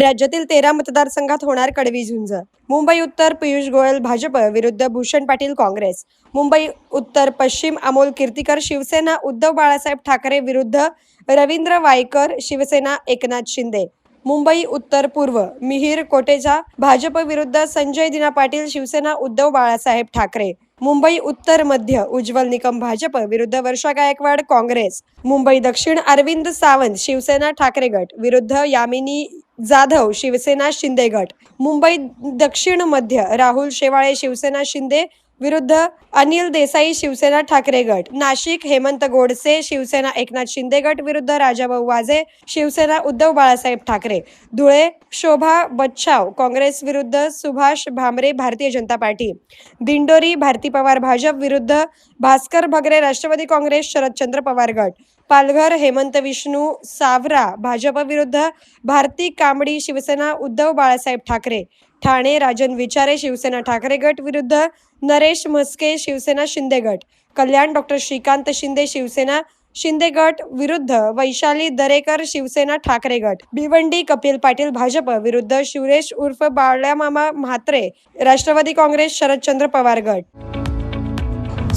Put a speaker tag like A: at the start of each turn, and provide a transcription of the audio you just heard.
A: राज्यातील तेरा मतदारसंघात होणार कडवी झुंज मुंबई उत्तर पियुष गोयल भाजप विरुद्ध भूषण पाटील काँग्रेस. मुंबई उत्तर पश्चिम अमोल कीर्तीकर शिवसेना उद्धव बाळासाहेब ठाकरे विरुद्ध रवींद्र वायकर शिवसेना एकनाथ शिंदे. मुंबई उत्तर पूर्व. मिहीर कोटेचा भाजप विरुद्ध संजय दिना पाटील शिवसेना उद्धव बाळासाहेब ठाकरे. मुंबई उत्तर मध्य. उज्ज्वल निकम भाजप विरुद्ध वर्षा गायकवाड काँग्रेस. मुंबई दक्षिण अरविंद सावंत शिवसेना ठाकरे गट विरुद्ध यामिनी जाधव शिवसेना शिंदे गट. मुंबई दक्षिण मध्य राहुल शेवाळे शिवसेना शिंदे विरुद्ध अनिल देसाई शिवसेना ठाकरे गट. नाशिक हेमंत गोडसे शिवसेना एकनाथ शिंदे गट विरुद्ध राजाभाऊ वाजे शिवसेना उद्धव बाळासाहेब ठाकरे. धुळे शोभा बच्छाव काँग्रेस विरुद्ध सुभाष भामरे भारतीय जनता पार्टी. दिंडोरी भारती पवार भाजप विरुद्ध भास्कर भगरे राष्ट्रवादी काँग्रेस शरदचंद्र पवार गट. पालघर हेमंत विष्णू सावरा भाजप विरुद्ध भारती कांबडी शिवसेना उद्धव बाळासाहेब ठाकरे ठाणे राजन विचारे शिवसेना ठाकरे गट विरुद्ध नरेश म्हस्के शिवसेना शिंदे गट कल्याण डॉक्टर श्रीकांत शिंदे शिवसेना शिंदे गट विरुद्ध वैशाली दरेकर शिवसेना ठाकरे गट भिवंडी कपिल पाटील भाजप विरुद्ध शिवरेश उर्फ बाळ्यामामा म्हात्रे राष्ट्रवादी काँग्रेस शरदचंद्र पवार गट.